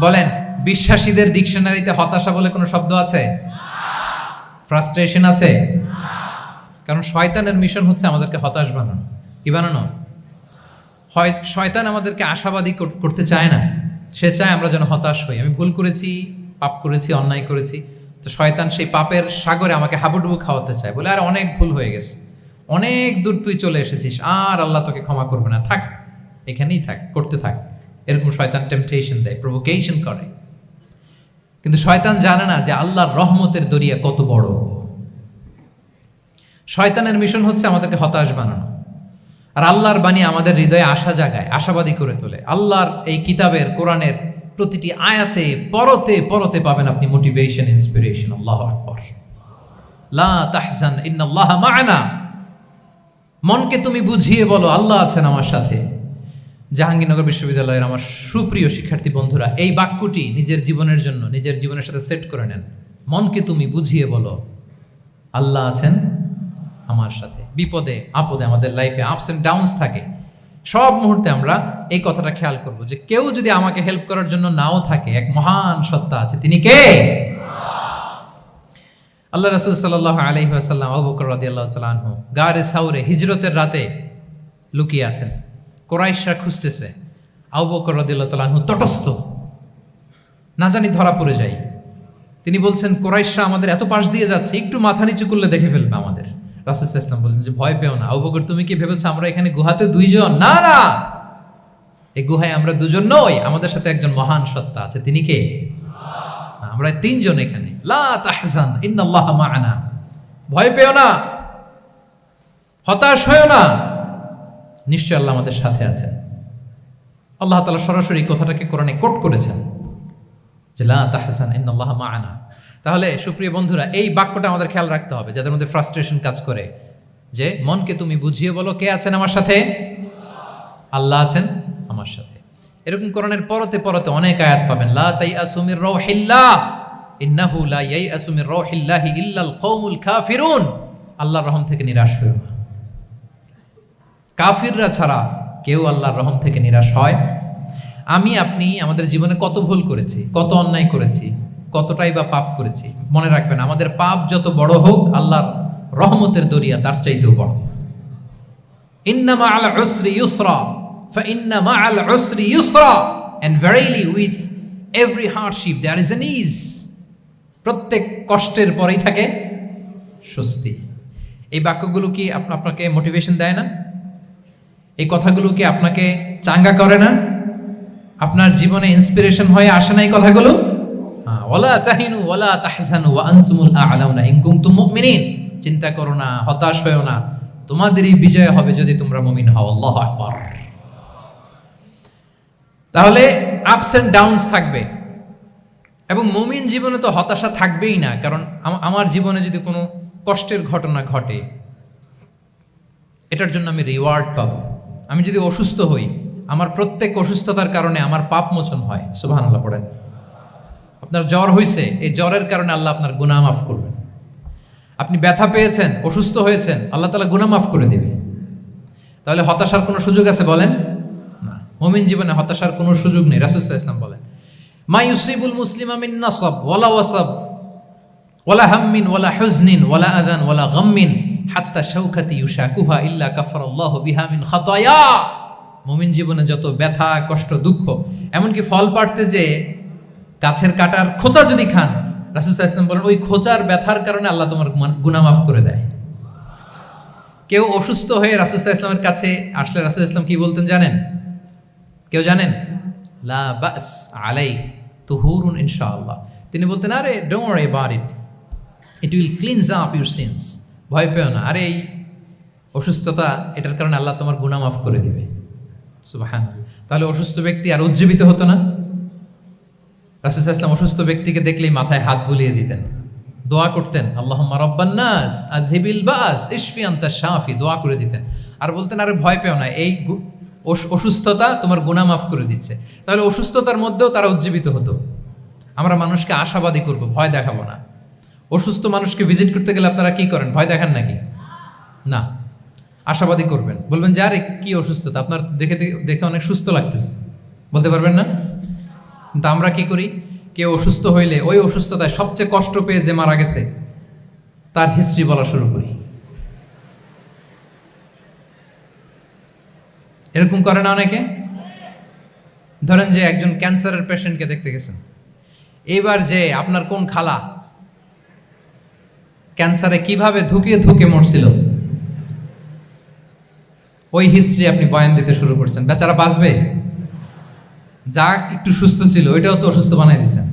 বলেন, বিশ্বাসীদের ডিকশনারিতে হতাশা বলে কোনো শব্দ আছে? ফ্রাস্ট্রেশন আছে? কারণ শয়তানের মিশন হচ্ছে আমাদেরকে হতাশ বানানো। কি বানানো? হয়, শয়তান আমাদেরকে আশাবাদী কর- করতে চায় না। সে চায় আমরা যেন হতাশ হই। আমি ভুল করেছি, পাপ করেছি, অন্যায় করেছি। তো শয়তান সেই পাপের সাগরে আমাকে হাবুডুবু খাওয়াতে চায় বলে, আর, অনেক ভুল হয়ে গেছে। অনেক দূর তুই চলে এসেছিস। আর আল্লাহ তোকে ক্ষমা করবে না। থাক, এখানেই থাক, করতে থাক। এরকম শয়তান টেম্পটেশন দেয় প্রভোকেশন করে। কিন্তু শয়তান জানে না যে আল্লাহর রহমতের দরিয়া কত বড়। শয়তানের মিশন হচ্ছে আমাদেরকে হতাশ বানানো। আর আল্লাহর বাণী আমাদের হৃদয়ে আশা জাগায়, আশাবাদী করে তোলে। আল্লাহর এই কিতাবের, কোরআনের প্রতিটি আয়াতে পরতে পরতে পাবেন আপনি মোটিভেশন ইন্সপিরেশন আল্লাহ আকবর। লা মা'ানা। মনকে তুমি বুঝিয়ে বলো, আল্লাহ আছেন আমার সাথে। জাহাঙ্গীরনগর বিশ্ববিদ্যালয়ের আমার সুপ্রিয় শিক্ষার্থী বন্ধুরা, এই বাক্যটি নিজের জীবনের জন্য, নিজের জীবনের সাথে সেট করে নেন। মনকে তুমি বুঝিয়ে বলো, আল্লাহ আছেন আমার সাথে। বিপদে, আপদে আমাদের লাইফে আপস এন্ড ডাউনস থাকে। সব মুহূর্তে আমরা এই কথাটা খেয়াল করব যে কেউ যদি আমাকে হেল্প করার জন্য নাও থাকে, এক মহান সত্তা আছে। তিনি কে? আল্লাহ রসুল সাল্লাহ আলহি আসাল্লাম আবুকর রাদি আল্লাহ গারে সাউরে, হিজরতের রাতে লুকিয়ে আছেন। কোরাইশরা খুঁজতেছে। আবু বকর রাদিয়াল্লাহু তাআলা তটস্থ, না জানি ধরা পড়ে যাই। তিনি বলছেন, কোরাইশরা আমাদের এত পাশ দিয়ে যাচ্ছে, একটু মাথা নিচু করলে দেখে ফেলবে আমাদের। আলাইহি ওয়াসাল্লাম বললেন, যে ভয় পেও না। আবু বকর, তুমি কি ভেবেছো আমরা এখানে গুহাতে দুইজন? না না। এই গুহায় আমরা দুজন নই, আমাদের সাথে একজন মহান সত্তা আছে। তিনি কে? আমরা তিনজন এখানে। লা ভয় পেও না। হতাশ হয়েও না। নিশ্চয় আল্লাহ আমাদের সাথে আছেন। আল্লাহ তালা সরাসরি কথাটাকে কোরআনে কোট করেছেন যে, লা মা'ানা। তাহলে, সুপ্রিয় বন্ধুরা, এই বাক্যটা আমাদের খেয়াল রাখতে হবে, যাদের মধ্যে ফ্রাস্ট্রেশন কাজ করে। যে, মনকে তুমি বুঝিয়ে বলো কে আছেন আমার সাথে? আল্লাহ আছেন আমার সাথে। এরকম কোরআনের পরতে পরতে অনেক আয়াত পাবেন, লা তাই আসুমির রৌহিল্লাহ ইন্নাহু লা ইয়াই আসুমির রৌহিল্লাহি ইল্লাল কওমুল কাফিরুন। আল্লাহর রহম থেকে নিরাশ হয়েও না। কাফিররা ছাড়া কেউ আল্লাহর রহম থেকে নিরাশ হয় আমি আপনি আমাদের জীবনে কত ভুল করেছি কত অন্যায় করেছি কতটাই বা পাপ করেছি মনে রাখবেন আমাদের পাপ যত বড় হোক আল্লাহর রহমতের দরিয়া তার চাইতেও বড় ইন্নামা আল উসরি ইউসরা فإنما على العسر يسرا and verily with every hardship there is an ease প্রত্যেক কষ্টের পরেই থাকে স্বস্তি এই বাক্যগুলো কি আপ- আপনাকে মোটিভেশন দেয় না এই কথাগুলো কি আপনাকে চাঙ্গা করে না? আপনার জীবনে ইন্সপিরেশন হয়ে আসে না এই কথাগুলো? হ্যাঁ, কুনতুম মুমিনিন। চিন্তা করো না হতাশ হয়েও না। তোমাদেরই বিজয় হবে যদি তোমরা মুমিন হও। আল্লাহু তাহলে আপস এন্ড ডাউনস থাকবে। এবং মুমিন জীবনে তো হতাশা থাকবেই না কারণ আমার জীবনে যদি কোনো কষ্টের ঘটনা ঘটে এটার জন্য আমি রিওয়ার্ড পাবো। আমি যদি অসুস্থ হই, আমার প্রত্যেক অসুস্থতার কারণে আমার পাপ মোচন হয়। সুবাহান আল্লাহ পড়েন। আপনার জ্বর হয়েছে এই জ্বরের কারণে আল্লাহ আপনার গুনাহ মাফ করবেন। আপনি ব্যথা পেয়েছেন, অসুস্থ হয়েছেন, আল্লাহ তালা গুনাহ মাফ করে দিবে। তাহলে হতাশার কোনো সুযোগ আছে বলেন? না। মুমিন জীবনে হতাশার কোনো সুযোগ নেই, রাসুল ইসলাম বলেন, মা ইউসিবুল মুসলিম আমিন নাসব ওয়ালা ওয়াসাব, ওয়ালা হাম্মিন, ওয়ালা হুজনিন, ওয়ালা আদান ওয়ালা গাম্মিন। হাত্তা শাউখাতি ইউশাকুহা ইল্লা কাফারাল্লাহু বিহা মিন খাতায়া। মুমিন জীবনে যত ব্যথা, কষ্ট, দুঃখ, এমনকি ফল পাড়তে যে গাছের কাটার খোঁচা যদি খান, রাসুল ইসলাম বলেন, ওই খোঁচার ব্যথার কারণে আল্লাহ তোমার গুনাহ মাফ করে দেয়। কেউ অসুস্থ হয়ে রাসুসাহ ইসলামের কাছে আসলে রাসুল ইসলাম কি বলতেন জানেন? কেউ জানেন? লা বাস আলাই তুহুরুন ইনশাআল্লাহ। তিনি বলতেন, আরে don't worry about it it will cleanse up your sins ভয় পেও না। আরে এই অসুস্থতা, এটার কারণে আল্লাহ তোমার গুনাহ মাফ করে দিবে। সুবাহান তাহলে অসুস্থ ব্যক্তি আর উজ্জীবিত হতো না? রাসুল ইসলাম অসুস্থ ব্যক্তিকে দেখলেই মাথায় হাত বুলিয়ে দিতেন। দোয়া করতেন আল্লাহ রব্বান্নাস আজহিবিল বাস, ইশফি আন্তা শাফি দোয়া করে দিতেন। আর বলতেন, আরে ভয় পেও না, এই অসুস্থতা তোমার গুণা মাফ করে দিচ্ছে। তাহলে অসুস্থতার মধ্যেও তারা উজ্জীবিত হতো। আমরা মানুষকে আশাবাদী করব, ভয় দেখাবো না। অসুস্থ মানুষকে ভিজিট করতে গেলে আপনারা কি করেন? ভয় দেখান নাকি? না। আশাবাদী করবেন। বলবেন, যে আরে, কি অসুস্থতা? আপনার দেখে দেখে- অনেক সুস্থ লাগতেছে। বলতে পারবেন না? কিন্তু আমরা কি করি? কেউ অসুস্থ হইলে ওই অসুস্থতায় সবচেয়ে কষ্ট পেয়ে যে মারা গেছে, তার হিস্ট্রি বলা শুরু করি। এরকম করে না অনেকে? ধরেন যে একজন ক্যান্সারের পেশেন্টকে দেখতে গেছেন। এইবার যে আপনার কোন খালা ক্যান্সারে কীভাবে ধুকিয়ে ধুকে মরছিল? ওই হিস্ট্রি আপনি বয়ান দিতে শুরু করছেন। বেচারা বাঁচবে? যা একটু সুস্থ ছিল, ওইটাও তো অসুস্থ বানাই দিয়েছেন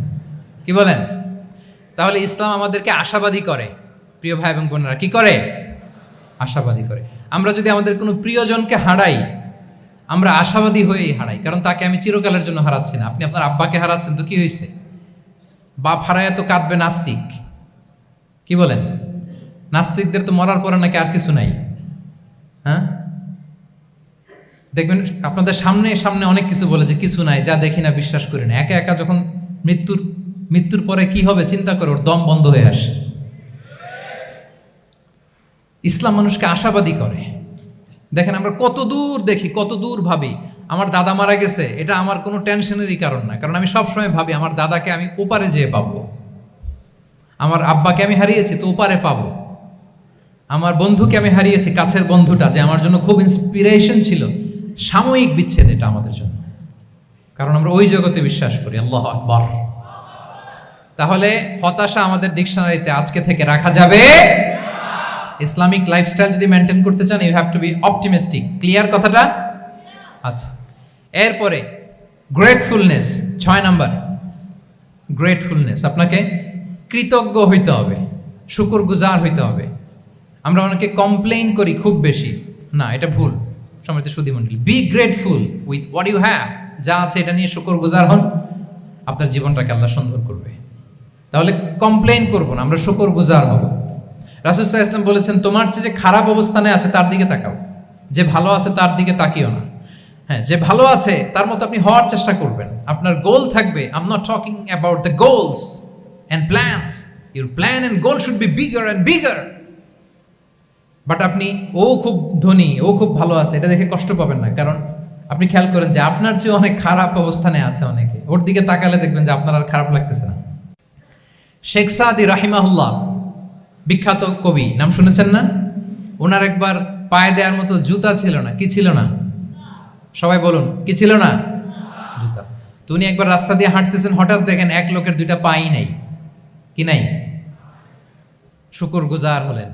কি বলেন? তাহলে ইসলাম আমাদেরকে আশাবাদী করে, প্রিয় ভাই এবং বোনেরা, কি করে? আশাবাদী করে। আমরা যদি আমাদের কোনো প্রিয়জনকে হারাই, আমরা আশাবাদী হয়েই হারাই, কারণ তাকে আমি চিরকালের জন্য হারাচ্ছি না। আপনি আপনার আব্বাকে হারাচ্ছেন, তো কি হয়েছে? বাপ হারায় তো কাঁদবে নাস্তিক। কি বলেন? নাস্তিকদের তো মরার পরে নাকি আর কিছু নাই। হ্যাঁ? দেখবেন, আপনাদের সামনে সামনে অনেক কিছু বলে যে কিছু নাই, যা দেখি না বিশ্বাস করি না। একা একা যখন মৃত্যুর মৃত্যুর পরে কি হবে চিন্তা করে, ওর দম বন্ধ হয়ে আসে। ইসলাম মানুষকে আশাবাদী করে। দেখেন, আমরা কত দূর দেখি, কত দূর ভাবি, আমার দাদা মারা গেছে, এটা আমার কোনো টেনশনেরই কারণ না। কারণ আমি সবসময় ভাবি, আমার দাদাকে আমি ওপারে যেয়ে পাবো। আমার আব্বাকে আমি হারিয়েছি, তো ওপারে পাবো। আমার বন্ধুকে আমি হারিয়েছি, কাছের বন্ধুটা, যে আমার জন্য খুব ইন্সপিরেশন ছিল। সাময়িক বিচ্ছেদ এটা আমাদের জন্য। কারণ আমরা ওই জগতে বিশ্বাস করি, আল্লাহ আকবর। তাহলে হতাশা আমাদের ডিকশনারিতে আজকে থেকে রাখা যাবে। ইসলামিক লাইফস্টাইল যদি মেনটেন করতে চান you have to be optimistic clear কথাটা? আচ্ছা। এরপরে গ্রেটফুলনেস ছয় নাম্বার। গ্রেটফুলনেস আপনাকে কৃতজ্ঞ হইতে হবে শুকুর গুজার হইতে হবে। আমরা অনেকে কমপ্লেইন করি খুব বেশি। না, এটা ভুল। সময় সুদী মন্ডলী be grateful with what you have যা আছে এটা নিয়ে শুকুর গুজার হন। আপনার জীবনটাকে আল্লাহ সুন্দর করবে। তাহলে কমপ্লেইন করব না, আমরা শুকর গুজার হব রাসুসাহ ইসলাম বলেছেন, তোমার চেয়ে যে খারাপ অবস্থানে আছে, তার দিকে তাকাও। যে ভালো আছে, তার দিকে তাকিও না। হ্যাঁ যে ভালো আছে, তার মতো আপনি হওয়ার চেষ্টা করবেন। আপনার গোল থাকবে I'm not talking about the goals and plans your plan and goal should be bigger and bigger but আপনি, ও খুব ধনী, ও খুব ভালো আছে, এটা দেখে কষ্ট পাবেন না। কারণ আপনি খেয়াল করেন যে আপনার চেয়ে অনেক খারাপ অবস্থানে আছে অনেকে। ওর দিকে তাকালে দেখবেন যে আপনার আর খারাপ লাগতেছে না। শেখ সাদি রাহিমাহুল্লাহ, বিখ্যাত কবি, নাম শুনেছেন না? ওনার একবার পায়ে দেওয়ার মতো জুতা ছিল না। কি ছিল না? সবাই বলুন, কি ছিল না? জুতা। তো উনি একবার রাস্তা দিয়ে হাঁটতেছেন, হঠাৎ দেখেন এক লোকের দুইটা পাই নাই। কি নাই? শুকুর গুজার হলেন।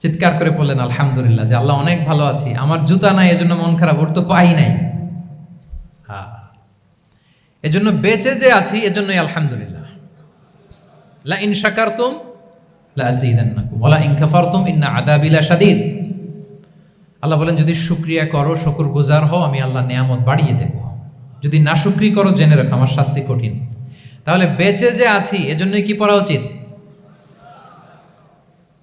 চিৎকার করে বললেন, আলহামদুলিল্লাহ যে আল্লাহ অনেক ভালো আছি। আমার জুতা নাই, এজন্য মন খারাপ, ওর তো পাই নাই। এজন্য বেঁচে যে আছি, এজন্যই আলহামদুলিল্লাহ। লা ইন শাকারতুম লা ইন আল্লাহ বলেন, যদি শুকরিয়া করো শকুর শুকরগুজার হও, আমি আল্লাহ নিয়ামত বাড়িয়ে দেব। যদি না শুকরি করো, জেনে রাখো, আমার শাস্তি কঠিন। তাহলে বেঁচে যে আছি, এজন্যই কি পড়া উচিত?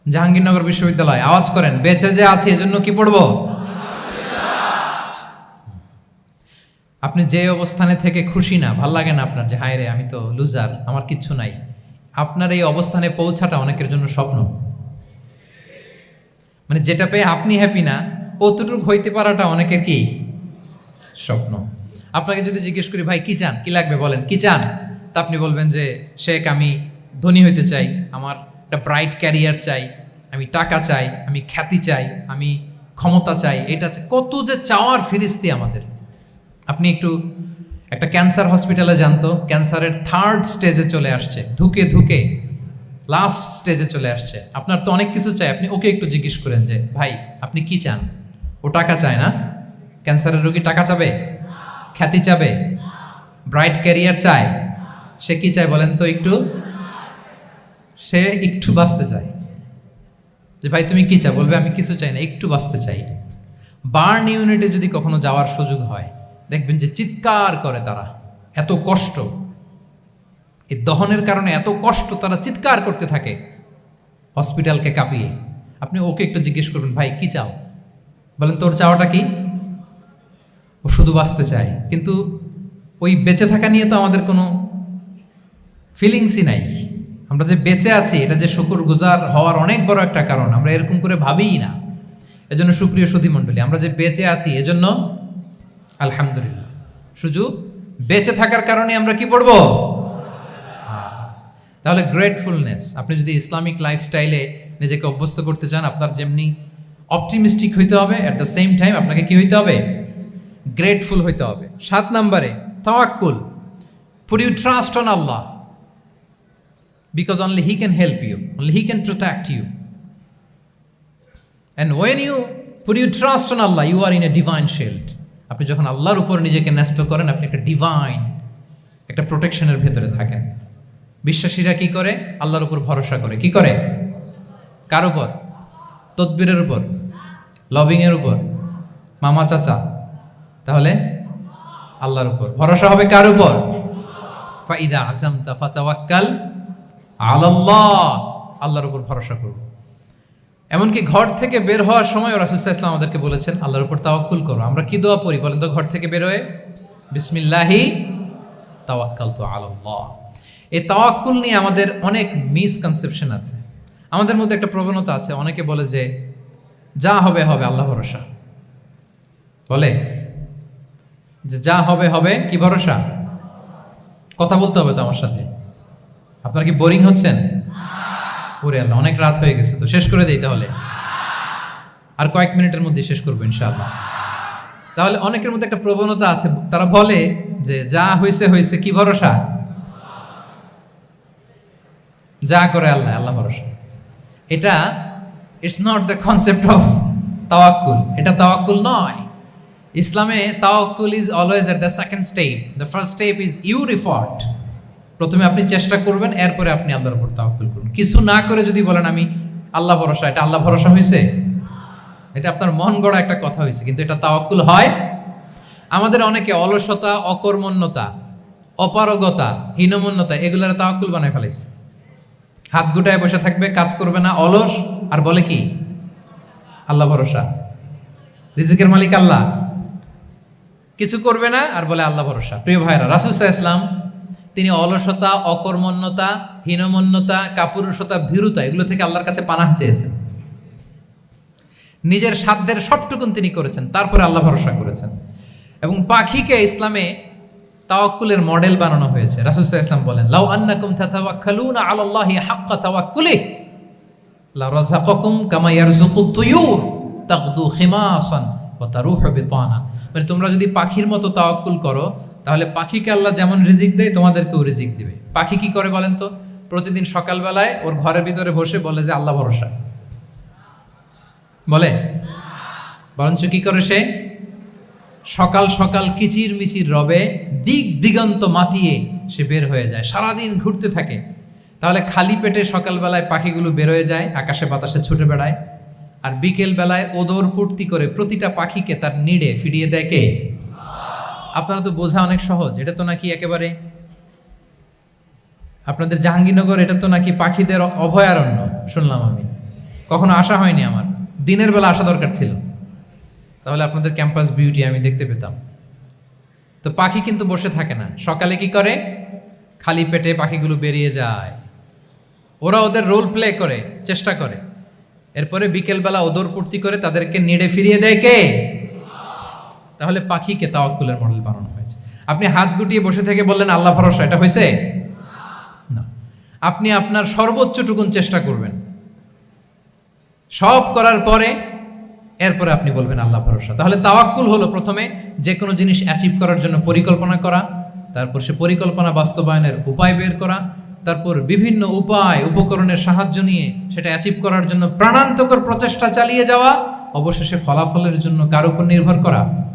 জাহাঙ্গীরনগর বিশ্ববিদ্যালয়, আওয়াজ করেন, বেঁচে যে আছি, এজন্য কি পড়ব? আপনি যে অবস্থানে থেকে খুশি না, ভালো লাগে না আপনার যে, হায় রে, আমি তো লুজার আমার কিচ্ছু নাই। আপনার এই অবস্থানে পৌঁছাটা অনেকের জন্য স্বপ্ন। মানে যেটা পেয়ে আপনি হ্যাপি না, অতটুকু হইতে পারাটা অনেকের কি? স্বপ্ন। আপনাকে যদি জিজ্ঞেস করি, ভাই, কি চান? কি লাগবে? বলেন, কি চান? তা আপনি বলবেন যে, শেখ, আমি ধনী হইতে চাই, আমার একটা ব্রাইট ক্যারিয়ার চাই, আমি টাকা চাই, আমি খ্যাতি চাই, আমি ক্ষমতা চাই, এটা কত যে চাওয়ার ফিরিস্তি আমাদের। আপনি একটু একটা ক্যান্সার হসপিটালে জানতো ক্যান্সারের থার্ড স্টেজে চলে আসছে, ধুকে ধুকে লাস্ট স্টেজে চলে আসছে। আপনার তো অনেক কিছু চাই, আপনি ওকে একটু জিজ্ঞেস করেন যে, ভাই, আপনি কি চান? ও টাকা চায় না। ক্যান্সারের রোগী টাকা চাবে? খ্যাতি চাবে? ব্রাইট ক্যারিয়ার চায়? সে কি চায় বলেন তো একটু? সে একটু বাঁচতে চায়। যে ভাই, তুমি কি চাও? বলবে, আমি কিছু চাই না, একটু বাঁচতে চাই। বার্ন ইউনিটে যদি কখনো যাওয়ার সুযোগ হয়, দেখবেন যে চিৎকার করে তারা। এত কষ্ট। এই দহনের কারণে এত কষ্ট তারা চিৎকার করতে থাকে হসপিটালকে কাঁপিয়ে। আপনি ওকে একটু জিজ্ঞেস করবেন, ভাই, কি চাও? বলেন, তোর চাওয়াটা কি? ও শুধু বাঁচতে চায়। কিন্তু ওই বেঁচে থাকা নিয়ে তো আমাদের কোনো ফিলিংসই নাই। আমরা যে বেঁচে আছি, এটা যে শুকুর গুজার হওয়ার অনেক বড় একটা কারণ, আমরা এরকম করে ভাবিই না। এজন্য সুপ্রিয় সুধী মণ্ডলী, আমরা যে বেঁচে আছি, এজন্য আলহামদুলিল্লাহ। শুধু বেঁচে থাকার কারণে আমরা কি পড়ব? তাহলে গ্রেটফুলনেস আপনি যদি ইসলামিক লাইফস্টাইলে নিজেকে অভ্যস্ত করতে চান, আপনার যেমনি অপটিমিস্টিক হইতে হবে অ্যাট দ্য সেম টাইম আপনাকে কি হইতে হবে? গ্রেটফুল হইতে হবে। সাত নম্বরে, তাওয়াক্কুল। Put you trust on Allah because only he can help you only he can protect you and when you put you trust on Allah you are in a divine shield আপনি যখন আল্লাহর উপর নিজেকে ন্যস্ত করেন, আপনি একটা ডিভাইন একটা প্রোটেকশনের ভেতরে থাকেন। বিশ্বাসীরা কি করে? আল্লাহর উপর ভরসা করে। কি করে? কার উপর? তদবিরের উপর। লবিংয়ের উপর। মামা চাচা। তাহলে? আল্লাহর উপর। ভরসা হবে কার উপর? ফাইদা আসামতা ফাতাওয়াক্কাল আলাল্লাহ, আল্লাহর উপর ভরসা করব এমনকি ঘর থেকে বের হওয়ার সময় রাসুসাহ ইসলাম আমাদেরকে বলেছেন, আল্লাহর উপর তাওয়াক্কুল করো। আমরা কি দোয়া পড়ি বলেন তো? ঘর থেকে বের হয়ে বিসমিল্লাহি তাওয়াক্কাল তো আলাল্লাহ। এই তাওয়াক্কুল নিয়ে আমাদের অনেক মিসকনসেপশন আছে। আমাদের মধ্যে একটা প্রবণতা আছে, অনেকে বলে যে যা হবে হবে, আল্লাহ ভরসা। বলে? যে যা হবে হবে, কি ভরসা? কথা বলতে হবে তো আমার সাথে। আপনার কি বোরিং হচ্ছেন? ওরে আল্লাহ, অনেক রাত হয়ে গেছে তো, শেষ করে দেই তাহলে। আর কয়েক মিনিটের মধ্যে শেষ করব ইনশাআল্লাহ। তাহলে অনেকের মধ্যে একটা প্রবণতা আছে, তারা বলে যে যা হয়েছে হয়েছে, কি ভরসা? যা করে আল্লাহ আল্লাহ ভরসা। এটা it's not the concept of তাওয়াক্কুল। এটা তাওয়াক্কুল নয়। ইসলামে তাওয়াক্কুল is always at the second step the first step is you effort প্রথমে আপনি চেষ্টা করবেন, এরপরে আপনি আল্লাহর উপর তাওয়াক্কুল করুন। কিছু না করে যদি বলেন, আমি আল্লাহ ভরসা, এটা আল্লাহ ভরসা হয়েছে? এটা আপনার মন গড়া একটা কথা হয়েছে, কিন্তু এটা তাওয়াক্কুল হয়? আমাদের অনেকে অলসতা, অকর্মণ্যতা, অপারগতা, হীনমন্যতা, এগুলোর তাওয়াক্কুল বানায় ফেলেছে হাত গুটায় বসে থাকবে, কাজ করবে না, অলস, আর বলে কি? আল্লাহ ভরসা। রিজিকের মালিক আল্লাহ। কিছু করবে না, আর বলে আল্লাহ ভরসা। প্রিয় ভাইরা রাসুসাহ ইসলাম তিনি অলসতা, অকর্মণ্যতা, হীনমন্যতা, কাপুরুষতা, ভীরুতা, এগুলো থেকে আল্লাহর কাছে পানাহ চেয়েছেন। নিজের সাধ্যের সবটুকুন তিনি করেছেন, তারপরে আল্লাহ ভরসা করেছেন। এবং পাখিকে ইসলামে তাওয়াক্কুলের মডেল বানানো হয়েছে। রাসুসাহ ইসলাম বলেন, লাউ আন্নাকুম তাতাওয়াক্কালুনা আলাল্লাহি হাক্কা তাওয়াক্কুলি লা রাযাকাকুম কামা ইয়ারযুকুত তুয়ুর তাগদু খিমাসান ওয়া তারুহু বিতানা। মানে তোমরা যদি পাখির মতো তাওয়াক্কুল করো তাহলে পাখিকে আল্লাহ যেমন রিজিক দেয়, তোমাদেরকেও রিজিক দিবে। পাখি কি করে বলেন তো? প্রতিদিন সকালবেলায় ওর ঘরের ভিতরে বসে বলে যে, আল্লাহ ভরসা। বলে? বরঞ্চ কি করে সে? সকাল সকাল কিচির মিচির রবে দিক দিগন্ত মাতিয়ে সে বের হয়ে যায়। সারাদিন ঘুরতে থাকে। তাহলে খালি পেটে সকালবেলায় পাখিগুলো বের হয়ে যায়, আকাশে বাতাসে ছুটে বেড়ায়। আর বিকেল বেলায় ওদর পূর্তি করে প্রতিটা পাখিকে তার নিড়ে ফিরিয়ে দেয় কে? আপনারা তো বোঝা অনেক সহজ, এটা তো নাকি একেবারে আপনাদের জাহাঙ্গীরনগর, এটা তো নাকি পাখিদের অভয়ারণ্য, শুনলাম আমি। কখনো আসা হয়নি আমার, দিনের বেলা আসা দরকার ছিল। তাহলে আপনাদের ক্যাম্পাস বিউটি আমি দেখতে পেতাম। তো পাখি কিন্তু বসে থাকে না, সকালে কি করে? খালি পেটে পাখিগুলো বেরিয়ে যায়। ওরা ওদের রোল প্লে করে, চেষ্টা করে। এরপরে বিকেলবেলা ওদর পূর্তি করে তাদেরকে নেড়ে ফিরিয়ে দেয় কে? তাহলে পাখিকে তাওয়াক্কুলের মডেল বানানো হয়েছে। আপনি হাত গুটিয়ে বসে থেকে বললেন, আল্লাহ ভরসা, এটা হয়েছে? না। আপনি আপনার সর্বোচ্চটুকুন চেষ্টা করবেন। সব করার পরে, এরপরে আপনি বলবেন, আল্লাহ ভরসা। তাহলে তাওয়াক্কুল হলো প্রথমে যে কোনো জিনিস অ্যাচিভ করার জন্য পরিকল্পনা করা, তারপর সে পরিকল্পনা বাস্তবায়নের উপায় বের করা, তারপর বিভিন্ন উপায়, উপকরণের সাহায্য নিয়ে সেটা অ্যাচিভ করার জন্য প্রাণান্তকর প্রচেষ্টা চালিয়ে যাওয়া, অবশেষে ফলাফলের জন্য কার উপর নির্ভর করা।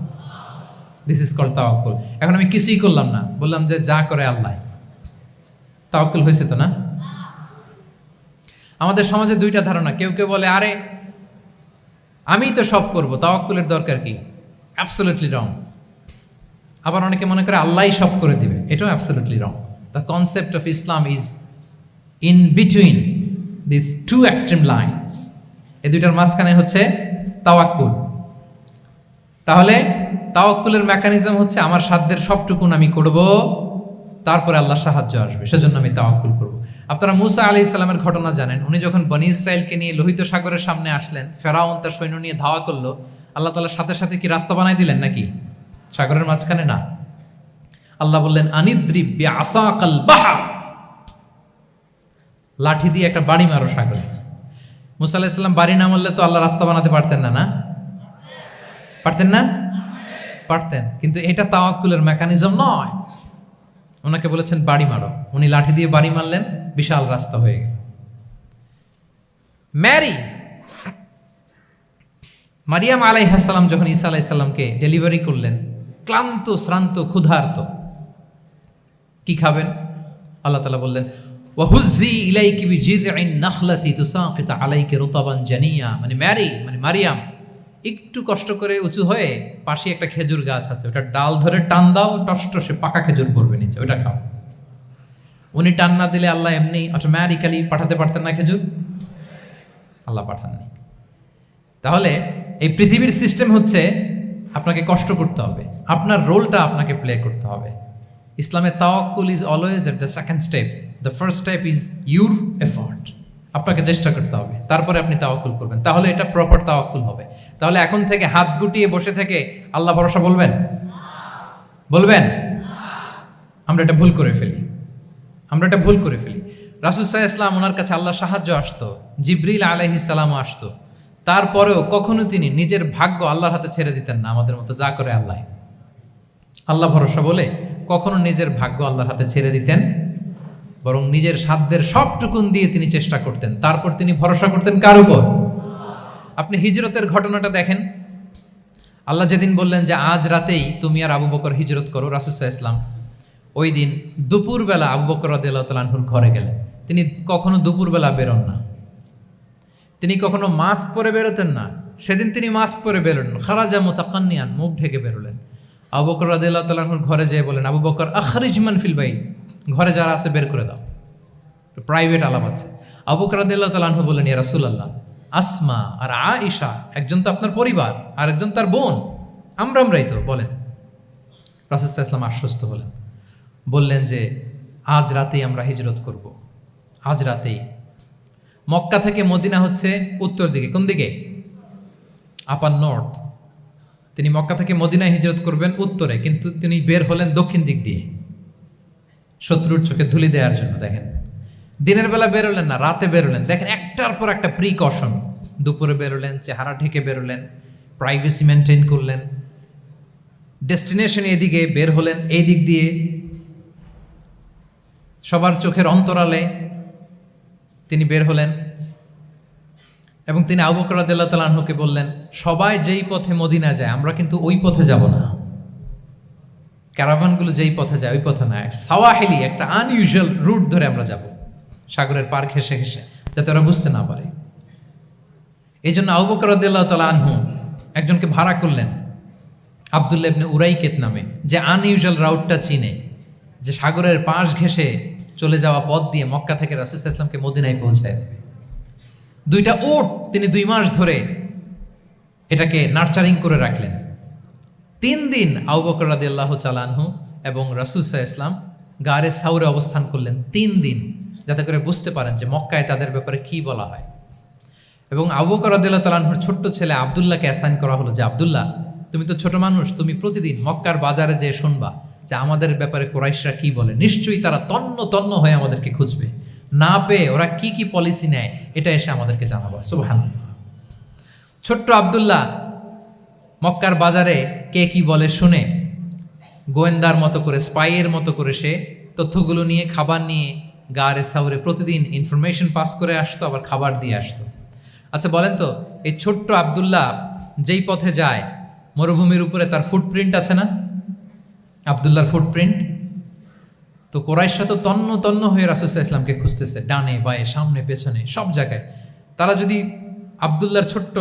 দিস ইজ কল তাওয়াক্কুল এখন আমি কিছুই করলাম না। বললাম যে যা করে আল্লাহ। তাওয়াক্কুল হয়েছে তো না? আমাদের সমাজে দুইটা ধারণা। কেউ কেউ বলে, আরে, আমি তো সব করব। তাওয়াক্কুলের দরকার কি? অ্যাবসোলিউটলি রং আবার অনেকে মনে করে আল্লাহই সব করে দিবে। এটাও absolutely wrong the concept of Islam is in between this two extreme lines এই দুইটার মাঝখানে হচ্ছে তাওয়াক্কুল। তাহলে তাওয়াক্কুলের মেকানিজম হচ্ছে আমার সাধ্যের সবটুকুন আমি করব, তারপরে আল্লাহ সাহায্য আসবে, সেজন্য আমি তাওয়াক্কুল করব। আপনারা মুসা আলি ইসলামের ঘটনা জানেন, উনি যখন বনি ইসরায়েলকে নিয়ে লোহিত সাগরের সামনে আসলেন, ফেরাউন তার সৈন্য নিয়ে ধাওয়া করল, আল্লাহ তালার সাথে সাথে কি রাস্তা বানাই দিলেন নাকি? সাগরের মাঝখানে না। আল্লাহ বললেন, আনিদ্রিব আসাকাল বাহা লাঠি দিয়ে একটা বাড়ি মারো সাগরে। মুসা আলাহিসাল্লাম বাড়ি না মারলে তো আল্লাহ রাস্তা বানাতে পারতেন না না? পারতেন না? পারতেন, কিন্তু এটা তাওয়াক্কুলের মেকানিজম নয়। ওনাকে বলেছেন, বাড়ি মারো। উনি লাঠি দিয়ে বাড়ি মারলেন, বিশাল রাস্তা হয়ে গেল। ম্যারি, মারিয়াম আলাইহাসাল্লাম যখন ঈসা আলাইসাল্লামকে ডেলিভারি করলেন, ক্লান্ত, শ্রান্ত, ক্ষুধার্ত, কি খাবেন? আল্লাহ তালা বললেন ওয়াহুজি ইলাইকি বিজিযইন নাখলাতি তুসাকিত আলাইকি রুতাবান জানিয়া। মানে ম্যারি মানে মারিয়াম একটু কষ্ট করে উঁচু হয়ে পাশে একটা খেজুর গাছ আছে, ওটা ডাল ধরে টান দাও টসটসে পাকা খেজুর পড়বে নিচে, ওটা খাও। উনি টান না দিলে আল্লাহ এমনি অটোমেটিক্যালি পাঠাতে পারতেন না খেজুর? আল্লাহ পাঠাননি। তাহলে এই পৃথিবীর সিস্টেম হচ্ছে আপনাকে কষ্ট করতে হবে, আপনার রোলটা আপনাকে প্লে করতে হবে। ইসলামের তাওয়াক্কুল is always at the second step the first step is your effort আপনাকে চেষ্টা করতে হবে। তারপরে আপনি তাওয়াক্কুল করবেন। তাহলে এটা প্রপার তাওয়াক্কুল হবে। তাহলে এখন থেকে হাত গুটিয়ে বসে থেকে আল্লাহ ভরসা বলবেন? বলবেন? আমরা এটা ভুল করে ফেলি। আমরা এটা ভুল করে ফেলি। রাসুসাহ ইসলাম ওনার কাছে আল্লাহ সাহায্য আসতো। জিব্রিল আলহিসাল্লামও আসতো। তারপরেও কখনো তিনি নিজের ভাগ্য আল্লাহর হাতে ছেড়ে দিতেন না। আমাদের মতো যা করে আল্লাহ। আল্লাহ ভরসা বলে কখনো নিজের ভাগ্য আল্লাহর হাতে ছেড়ে দিতেন বরং নিজের সাধ্যের সবটুকুন দিয়ে তিনি চেষ্টা করতেন। তারপর তিনি ভরসা করতেন কার উপর? আপনি হিজরতের ঘটনাটা দেখেন। আল্লাহ যেদিন বললেন যে, আজ রাতেই তুমি আর আবু বকর হিজরত করো রাসুসাহ ইসলাম ওই দিন দুপুরবেলা আবু বকর রদিল্লাহুর ঘরে গেলেন। তিনি কখনো দুপুরবেলা বেরোন না। তিনি কখনো মাস্ক পরে বেরোতেন না। সেদিন তিনি মাস্ক পরে বেরোলেন। খারাজা মোতাকান্নিয়ান মুখ ঢেকে বেরোলেন। আবু বকর রদিল্লাহ তালাহুর ঘরে যেয়ে বলেন আবু বকর আখরিজমান ফিল বাই ঘরে যারা আছে, বের করে দাও। প্রাইভেট আলাপ আছে। আবু বকর রদিল্লাহ তালাহু বলেন, ইয়া রাসুলাল্লাহ, আসমা আর আইসা একজন তো আপনার পরিবার, আর একজন তার বোন, আমরা আমরাই তো। বলেন। রাসুসাহ ইসলাম আশ্বস্ত হলেন। বললেন যে, আজ রাতেই আমরা হিজরত করব। আজ রাতেই। মক্কা থেকে মদিনা হচ্ছে উত্তর দিকে। কোন দিকে? আপার নর্থ তিনি মক্কা থেকে মদিনায় হিজরত করবেন উত্তরে, কিন্তু তিনি বের হলেন দক্ষিণ দিক দিয়ে। শত্রুর চোখে ধুলি দেওয়ার জন্য, দেখেন। দিনের বেলা বেরোলেন না, রাতে বেরোলেন। দেখেন, একটার পর একটা প্রিকশন দুপুরে বেরোলেন, চেহারা ঢেকে বেরোলেন প্রাইভেসি মেনটেন করলেন। ডেস্টিনেশন এদিকে বের হলেন এই দিক দিয়ে সবার চোখের অন্তরালে তিনি বের হলেন এবং তিনি আবু বকরাদিল্লাহ তালাহুকে বললেন, সবাই যেই পথে মদিনা যায়, আমরা কিন্তু ওই পথে যাব না। ক্যারাভানগুলো যেই পথে যায়, ওই পথে না। সাওয়াহিলি, একটা আনইউজুয়াল রুট ধরে আমরা যাব। সাগরের পার ঘেসে ঘেসে যাতে ওরা বুঝতে না পারে। এই জন্য আবু বকরাদিল্লাহ তালা আনহু একজনকে ভাড়া করলেন আবদুল্লাহ ইবনে উরাইকেত নামে, যে আনইউজুয়াল রাউটটা চিনে, যে সাগরের পাশ ঘেসে চলে যাওয়া পথ দিয়ে মক্কা থেকে রাসুল ইসলামকে মদিনায় পৌঁছায় দুইটা ওট তিনি দুই মাস ধরে এটাকে নার্চারিং করে রাখলেন। তিন দিন আউবকর রাদি আল্লাহ চালানহু এবং রাসুল সাহা ইসলাম গারে সাউরে অবস্থান করলেন তিন দিন, যাতে করে বুঝতে পারেন যে মক্কায় তাদের ব্যাপারে কি বলা হয়। এবং আবুবকর রাদিল্লাহ তালানহুর ছোট্ট ছেলে আবদুল্লাহকে অ্যাসাইন করা হলো যে, আবদুল্লাহ, তুমি তো ছোট মানুষ, তুমি প্রতিদিন মক্কার বাজারে যেয়ে শুনবা যে আমাদের ব্যাপারে কোরাইশরা কি বলে। নিশ্চয়ই তারা তন্ন তন্ন হয়ে আমাদেরকে খুঁজবে। না পেয়ে ওরা কি কি পলিসি নেয়, এটা এসে আমাদেরকে জানাব। সুবহান ছোট্ট আবদুল্লাহ মক্কার বাজারে কে কি বলে শুনে গোয়েন্দার মতো করে, স্পাইয়ের মতো করে সে তথ্যগুলো নিয়ে, খাবার নিয়ে গাড়ে সাউরে প্রতিদিন ইনফরমেশন পাস করে আসতো, আবার খাবার দিয়ে আসতো। আচ্ছা বলেন তো, এই ছোট্ট আবদুল্লাহ যেই পথে যায়, মরুভূমির উপরে তার ফুটপ্রিন্ট আছে না? আবদুল্লার ফুটপ্রিন্ট তো কোরাইশা তো তন্ন তন্ন হয়ে রাসুসাহ ইসলামকে খুঁজতেছে, ডানে, বায়ে, সামনে, পেছনে, সব জায়গায়। তারা যদি আবদুল্লার ছোট্ট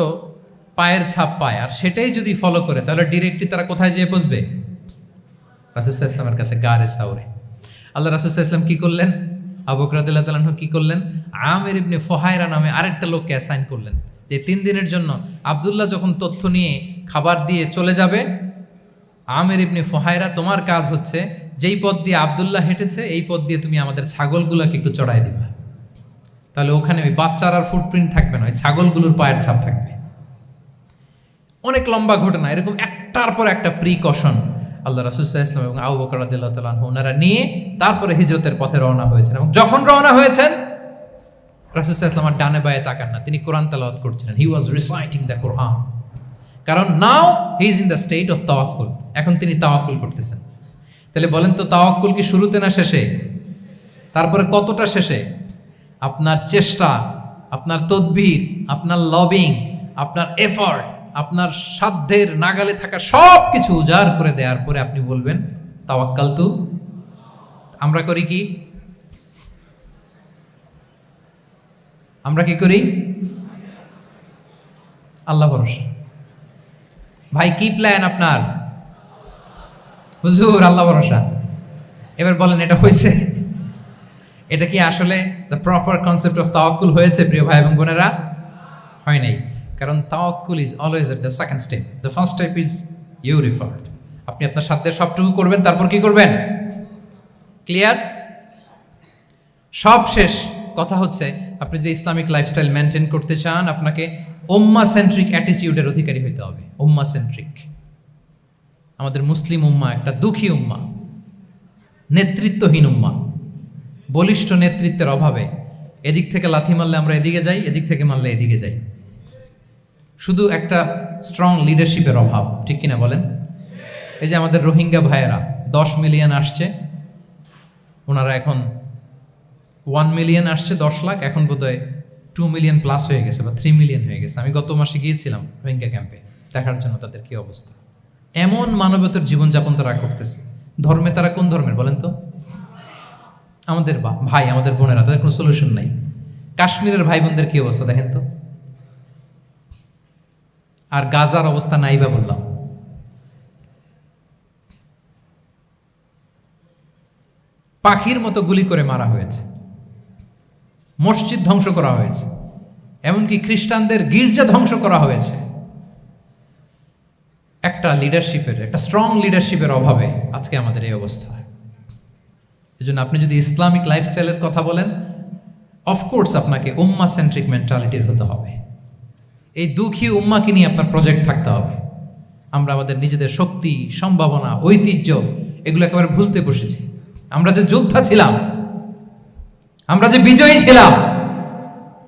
পায়ের ছাপ পায়, আর সেটাই যদি ফলো করে, তাহলে ডিরেক্টলি তারা কোথায় যেয়ে বসবে রাসুসাহ কাছে, গারে সাউরে আল্লাহ রাসুসাহ কি করলেন? আবকরাদিল্লাহ তালাহ কি করলেন? আমের ইবনে ফহায়রা নামে আরেকটা লোককে অ্যাসাইন করলেন, যে তিন দিনের জন্য আবদুল্লাহ যখন তথ্য নিয়ে খাবার দিয়ে চলে যাবে, আমের ইবনে ফহায়রা তোমার কাজ হচ্ছে যেই পথ দিয়ে আবদুল্লাহ হেঁটেছে, এই পথ দিয়ে তুমি আমাদের ছাগলগুলোকে একটু চড়াই দিবা। তাহলে ওখানে ওই বাচ্চার আর ফুটপ্রিন্ট থাকবে না, ওই ছাগলগুলোর পায়ের ছাপ থাকবে। অনেক লম্বা ঘটনা, এরকম একটার পর একটা প্রিকশন আল্লাহ ইসলাম এবং আবু বকর রাদিল্লাহ ওনারা নিয়ে তারপরে হিজরতের পথে রওনা হয়েছেন এবং যখন রওনা হয়েছেন রাসুল্লাহ ইসলাম আর ডানে বায়ে তাকান না। তিনি কোরআন তালাওয়াত করছিলেন। হি ওয়াজ রিসাইটিং দ্য কোরআন কারণ now he is in the state of তাওয়াক্কুল এখন তিনি তাওয়াক্কুল করতেছেন। তাহলে বলেন তো তাওয়াক্কুল কি শুরুতে না শেষে? তারপরে কতটা শেষে? আপনার চেষ্টা, আপনার তদবির, আপনার লবিং আপনার এফার্ট আপনার সাধ্যের নাগালে থাকা সব কিছু উজাড় করে দেওয়ার পরে আপনি বলবেন তাওয়াক্কাল তু আমরা করি কি? আমরা কি করি? আল্লাহ ভরসা। ভাই, কি প্ল্যান আপনার? হুজুর, আল্লাহ ভরসা। এবার বলেন, এটা হয়েছে? এটা কি আসলে দ্য প্রপার কনসেপ্ট অফ তাওয়াক্কুল হয়েছে, প্রিয় ভাই এবং বোনেরা? হয় নাই। কারণ তাওয়াক্কুল is always at the second step the first step is your effort আপনি আপনার সাধ্যের সবটুকু করবেন, তারপর কি করবেন? ক্লিয়ার সব শেষ। কথা হচ্ছে, আপনি যদি ইসলামিক লাইফস্টাইল মেনটেন করতে চান, আপনাকে ওম্মা সেন্ট্রিক অ্যাটিটিউডের অধিকারী হইতে হবে। ওম্মা সেন্ট্রিক আমাদের মুসলিম উম্মা একটা দুঃখী উম্মা, নেতৃত্বহীন উম্মা। বলিষ্ঠ নেতৃত্বের অভাবে এদিক থেকে লাথি মারলে আমরা এদিকে যাই, এদিক থেকে মারলে এদিকে যাই। শুধু একটা স্ট্রং লিডারশিপের অভাব, ঠিক কিনা বলেন? এই যে আমাদের রোহিঙ্গা ভাইয়েরা, দশ মিলিয়ন আসছে, ওনারা এখন ওয়ান মিলিয়ন আসছে, দশ লাখ, এখন বোধহয় টু মিলিয়ন প্লাস হয়ে গেছে বা থ্রি মিলিয়ন হয়ে গেছে। আমি গত মাসে গিয়েছিলাম রোহিঙ্গা ক্যাম্পে দেখার জন্য তাদের কি অবস্থা? এমন মানবতার জীবনযাপন তারা করতেছে। ধর্মে তারা কোন ধর্মের বলেন তো? আমাদের ভাই, আমাদের বোনেরা, তাদের কোনো সলিউশন নাই। কাশ্মীরের ভাই বোনদের কি অবস্থা দেখেন তো? আর গাজার অবস্থা নাই বা বললাম। পাখির মতো গুলি করে মারা হয়েছে। মসজিদ ধ্বংস করা হয়েছে। এমনকি খ্রিস্টানদের গির্জা ধ্বংস করা হয়েছে। একটা লিডারশিপের একটা স্ট্রং লিডারশিপের অভাবে আজকে আমাদের এই অবস্থা। এই জন্য আপনি যদি ইসলামিক লাইফস্টাইলের কথা বলেন অফকোর্স আপনাকে উম্মা সেন্ট্রিক মেন্টালিটির হতে হবে। এই দুঃখী উম্মাকে নিয়ে আপনার প্রজেক্ট থাকতে হবে। আমরা আমাদের নিজেদের শক্তি, সম্ভাবনা, ঐতিহ্য, এগুলো একেবারে ভুলতে বসেছি। আমরা যে যোদ্ধা ছিলাম, আমরা যে বিজয়ী ছিলাম,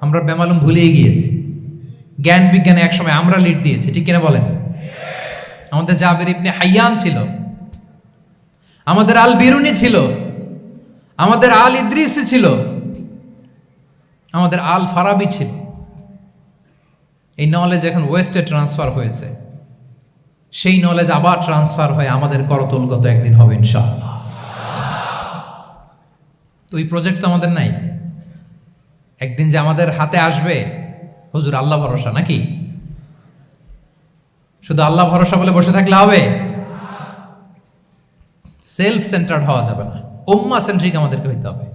আমরা বেমালুম ভুলিয়ে গিয়েছি। জ্ঞান বিজ্ঞানে একসময় আমরা লিড দিয়েছি, ঠিক কিনা বলেন? আমাদের জাবের ইবনে হাইয়ান ছিল। আমাদের আল বিরুনি ছিল। আমাদের আল ইদ্রিসি ছিল। আমাদের আল ফারাবি ছিল। এই নলেজ এখন ওয়েস্টে ট্রান্সফার হয়েছে। সেই নলেজ আবার ট্রান্সফার হয়ে আমাদের করতলগত একদিন হবে ইনশাআল্লাহ। তো ওই প্রজেক্ট তো আমাদের নাই। একদিন যে আমাদের হাতে আসবে, হুজুর আল্লাহ ভরসা নাকি? শুধু আল্লাহ ভরসা বলে বসে থাকলে হবে? সেলফ সেন্টার্ড হওয়া যাবে না। উম্মা সেন্ট্রিক আমাদেরকে হইতে হবে।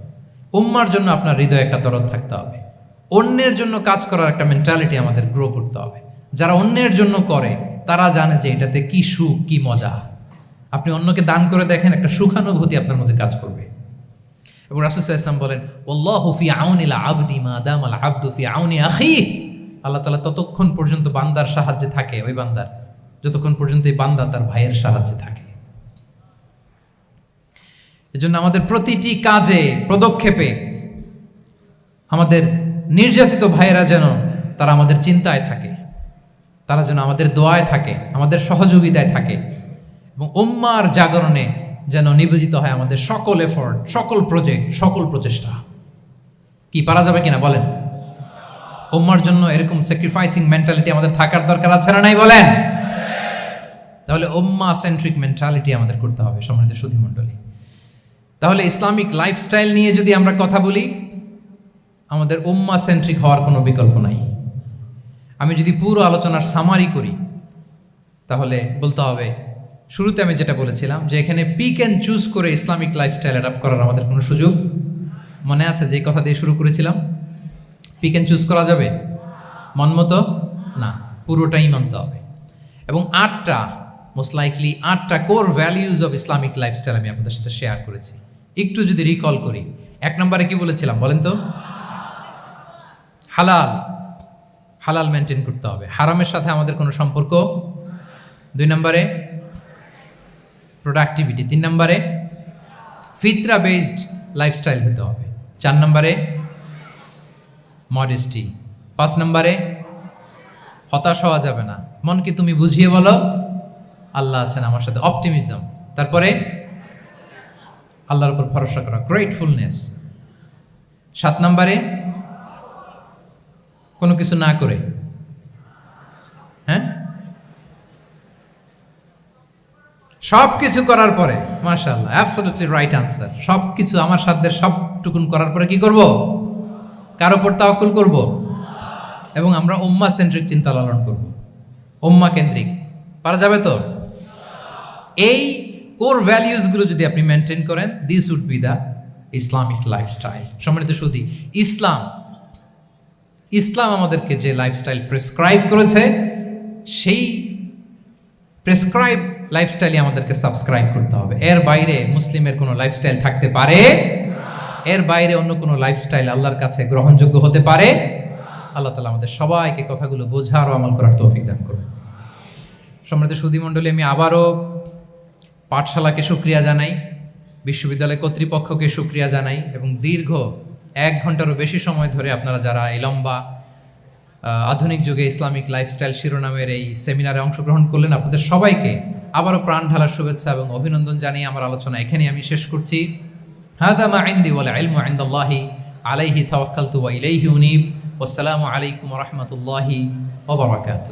উম্মার জন্য আপনার হৃদয় একটা দরদ থাকতে হবে। অন্যের জন্য কাজ করার একটা মেন্টালিটি আমাদের গ্রো করতে হবে। যারা অন্যের জন্য করে, তারা জানে যে এটাতে কি সুখ, কি মজা। আপনি অন্যকে দান করে দেখেন, একটা সুখানুভূতি আপনার মধ্যে কাজ করবে। এবং রাসুসাহ বলেন ওল্লাহ ফি আউনিল আবদি মা দাম আল আব্দু ফি আউনি আখি। আল্লাহ তালা ততক্ষণ পর্যন্ত বান্দার সাহায্যে থাকে, ওই বান্দার। যতক্ষণ পর্যন্ত এই বান্দা তার ভাইয়ের সাহায্যে থাকে। এজন্য আমাদের প্রতিটি কাজে, পদক্ষেপে আমাদের নির্যাতিত ভাইয়েরা যেন তারা আমাদের চিন্তায় থাকে, তারা যেন আমাদের দোয়ায় থাকে, আমাদের সহযোগিতায় থাকে এবং উম্মার জাগরণে যেন নিবেদিত হয় আমাদের সকল এফোর্ট সকল প্রজেক্ট সকল প্রচেষ্টা। কি, পারা যাবে কিনা বলেন? উম্মার জন্য এরকম স্যাক্রিফাইসিং মেন্টালিটি আমাদের থাকার দরকার আছে না নাই বলেন? তাহলে উম্মা সেন্ট্রিক মেন্টালিটি আমাদের করতে হবে, সম্মানিত সুধী মণ্ডলী তাহলে ইসলামিক লাইফস্টাইল নিয়ে যদি আমরা কথা বলি আমাদের উম্মা সেন্ট্রিক হওয়ার কোনো বিকল্প নাই। আমি যদি পুরো আলোচনার সামারি করি, তাহলে বলতে হবে, শুরুতে আমি যেটা বলেছিলাম যে এখানে পিক অ্যান্ড চুজ করে ইসলামিক লাইফস্টাইল অ্যাডাপ্ট করার আমাদের কোনো সুযোগ মনে আছে? যে কথা দিয়ে শুরু করেছিলাম পিক অ্যান্ড চুজ করা যাবে? মন মতো? না, পুরোটাই মানতে হবে। এবং আটটা মোস্ট লাইকলি আটটা core values of Islamic lifestyle আমি আপনাদের সাথে শেয়ার করেছি। একটু যদি রিকল করি, এক নম্বরে কি বলেছিলাম বলেন তো? হালাল। হালাল মেনটেন করতে হবে। হারামের সাথে আমাদের কোনো সম্পর্ক? দুই নম্বরে প্রোডাক্টিভিটি তিন নম্বরে ফিতরা বেসড লাইফস্টাইল হতে হবে। চার নম্বরে মডেস্টি পাঁচ নম্বরে, হতাশ হওয়া যাবে না। মনকে তুমি বুঝিয়ে বলো, আল্লাহ আছেন আমার সাথে। অপটিমিজম তারপরে, আল্লাহর উপর ভরসা করা। গ্রেটফুলনেস সাত নম্বরে কোনো কিছু না করে। হ্যাঁ? সব কিছু করার পরে মার্শাল্লাহ অ্যাবসলিউটলি রাইট আনসার সব কিছু আমার সাধ্যের সবটুকুন করার পরে কি করব? কার উপর তাওয়াক্কুল করব? এবং আমরা উম্মা সেন্ট্রিক চিন্তা লালন করব। উম্মা কেন্দ্রিক পারা যাবে তো? এই কোর ভ্যালিউজগুলো যদি আপনি মেনটেন করেন this would be the Islamic lifestyle সম্মানিত সুদী ইসলাম ইসলাম আমাদেরকে যে লাইফস্টাইল প্রেসক্রাইব করেছে, সেই প্রেসক্রাইব লাইফস্টাইলই আমাদেরকে সাবস্ক্রাইব করতে হবে। এর বাইরে মুসলিমের কোনো লাইফস্টাইল থাকতে পারে? এর বাইরে অন্য কোনো লাইফস্টাইল আল্লাহর কাছে গ্রহণযোগ্য হতে পারে? আল্লাহ তালা আমাদের সবাইকে কথাগুলো বোঝার ও আমল করার তৌফিক দান করুন। সম্মানিত সুদী মণ্ডলী আমি আবারও পাঠশালাকে সুক্রিয়া জানাই, বিশ্ববিদ্যালয় কর্তৃপক্ষকে সুক্রিয়া জানাই এবং দীর্ঘ এক ঘন্টারও বেশি সময় ধরে আপনারা যারা এই লম্বা আধুনিক যুগে ইসলামিক লাইফস্টাইল শিরোনামের এই সেমিনারে অংশগ্রহণ করলেন, আপনাদের সবাইকে আবারও প্রাণ ঢালার শুভেচ্ছা এবং অভিনন্দন জানিয়ে আমার আলোচনা এখানেই আমি শেষ করছি। হাদা আলাইহি তাওয়াক্কালতু ওয়া ইলাইহি উনীব। ওয়াসসালামু আলাইকুম ওয়া রাহমাতুল্লাহি ওয়া বারাকাতুহু।